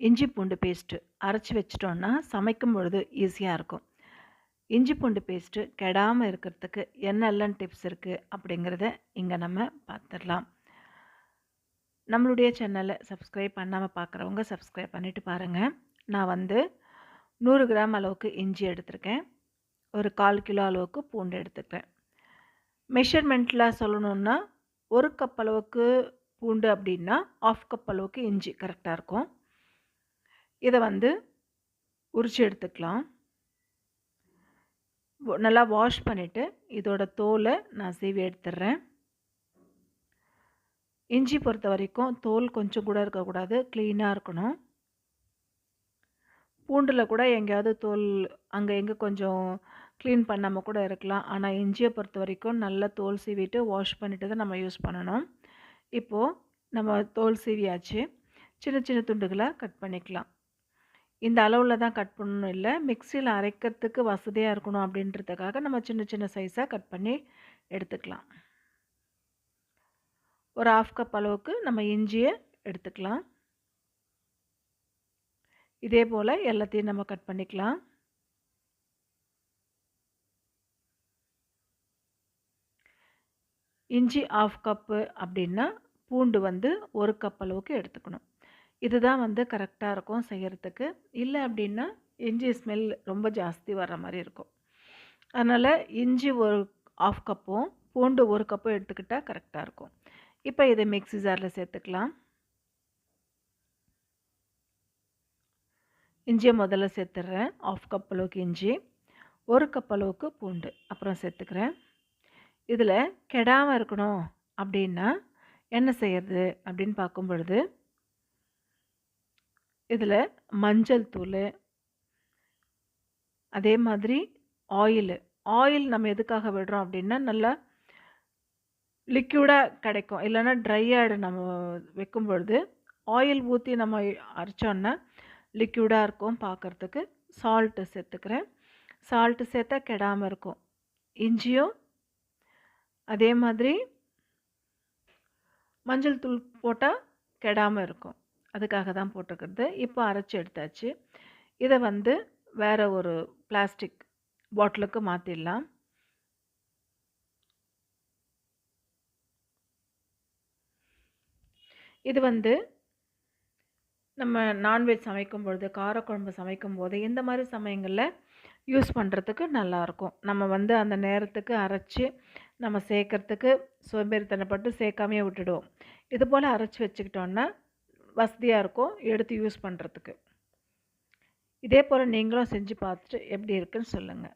இஞ்சி பூண்டு பேஸ்ட்டு அரைச்சி வச்சிட்டோன்னா சமைக்கும் பொழுது ஈஸியாக இருக்கும். இஞ்சி பூண்டு பேஸ்ட்டு கெடாமல் இருக்கிறதுக்கு என்னெல்லாம் டிப்ஸ் இருக்குது அப்படிங்கிறத இங்கே நம்ம பார்த்துடலாம் நம்மளுடைய சேனலை சப்ஸ்கிரைப் பண்ணாமல் பார்க்குறவங்க சப்ஸ்கிரைப் பண்ணிவிட்டு பாருங்கள் நான் வந்து நூறு கிராம் அளவுக்கு இஞ்சி எடுத்திருக்கேன். ஒரு கால் கிலோ அளவுக்கு பூண்டு எடுத்துக்கிறேன் மெஷர்மெண்ட்டில் சொல்லணுன்னா ஒரு கப் அளவுக்கு பூண்டு அப்படின்னா ஆஃப் கப் அளவுக்கு இஞ்சி கரெக்டாக இருக்கும். இதை வந்து உரிச்சு எடுத்துக்கலாம். நல்லா வாஷ் பண்ணிவிட்டு இதோட தோலை நான் சீவி எடுத்துடுறேன் இஞ்சி பொறுத்த வரைக்கும் தோல் கொஞ்சம் கூட இருக்கக்கூடாது க்ளீனாக இருக்கணும். பூண்டில் கூட எங்கேயாவது தோல் அங்கே எங்கே கொஞ்சம் க்ளீன் பண்ணாமல் கூட இருக்கலாம். ஆனால் இஞ்சியை பொறுத்த வரைக்கும் நல்லா தோல் சீவிட்டு வாஷ் பண்ணிவிட்டு தான் நம்ம யூஸ் பண்ணணும். இப்போது நம்ம தோல் சீவியாச்சு. சின்ன சின்ன துண்டுகளை கட் பண்ணிக்கலாம். இந்த அளவில் தான் கட் பண்ணணும். இல்லை மிக்சியில் அரைக்கிறதுக்கு வசதியாக இருக்கணும் அப்படின்றதுக்காக நம்ம சின்ன சின்ன சைஸாக கட் பண்ணி எடுத்துக்கலாம். ஒரு ஆஃப் கப் அளவுக்கு நம்ம இஞ்சியை எடுத்துக்கலாம். இதே போல் எல்லாத்தையும் நம்ம கட் பண்ணிக்கலாம். இஞ்சி ஆஃப் கப்பு அப்படின்னா பூண்டு வந்து ஒரு கப் அளவுக்கு எடுத்துக்கணும். இதுதான் வந்து கரெக்டாக இருக்கும் செய்கிறதுக்கு இல்லை அப்படின்னா இஞ்சி ஸ்மெல் ரொம்ப ஜாஸ்தி வர்ற மாதிரி இருக்கும். அதனால் இஞ்சி ஒரு ஆஃப் கப்பும் பூண்டு ஒரு கப்பும் எடுத்துக்கிட்டால் கரெக்டாக இருக்கும். இப்போ இதை மிக்ஸி ஜாரில் சேர்த்துக்கலாம். இஞ்சியை முதல்ல சேர்த்துட்றேன். ஆஃப் கப் அளவுக்கு இஞ்சி ஒரு கப் அளவுக்கு பூண்டு. அப்புறம் சேர்த்துக்கிறேன். இதில் கெடாமல் இருக்கணும் அப்படின்னா என்ன செய்யறது அப்படின்னு பார்க்கும் பொழுது இதில் மஞ்சள் தூள். அதே மாதிரி ஆயிலு ஆயில் நம்ம எதுக்காக விடுறோம் அப்படின்னா நல்லா லிக்யூடாக கிடைக்கும். இல்லைன்னா ட்ரை நம்ம வைக்கும் பொழுது ஆயில் ஊற்றி நம்ம அரைச்சோன்னா லிக்யூடாக இருக்கும் பார்க்குறதுக்கு சால்ட்டு சேர்த்துக்கிறேன். சால்ட்டு சேர்த்தா கெடாமல் இருக்கும். இஞ்சியும் அதே மாதிரி மஞ்சள் தூள் போட்டால் கெடாமல் இருக்கும். அதுக்காக தான் போட்டுக்கிறது. இப்போ அரைச்சி எடுத்தாச்சு. இதை வந்து வேறு ஒரு பிளாஸ்டிக் பாட்டிலுக்கு மாற்றிடலாம் இது வந்து நம்ம நான்வெஜ் சமைக்கும் பொழுது காரக்குழம்பு சமைக்கும் போது இந்த மாதிரி சமயங்களில் யூஸ் பண்ணுறதுக்கு நல்லாயிருக்கும். நம்ம வந்து அந்த நேரத்துக்கு அரைச்சி நம்ம சேர்க்குறதுக்கு சோம்பேறித்தனப்பட்டு சேர்க்காமையே விட்டுடுவோம். இது போல் அரைச்சி வச்சுக்கிட்டோன்னா வசதியாக இருக்கும் எடுத்து யூஸ் பண்ணுறதுக்கு இதே போல் நீங்களும் செஞ்சு பார்த்துட்டு எப்படி இருக்குன்னு சொல்லுங்கள்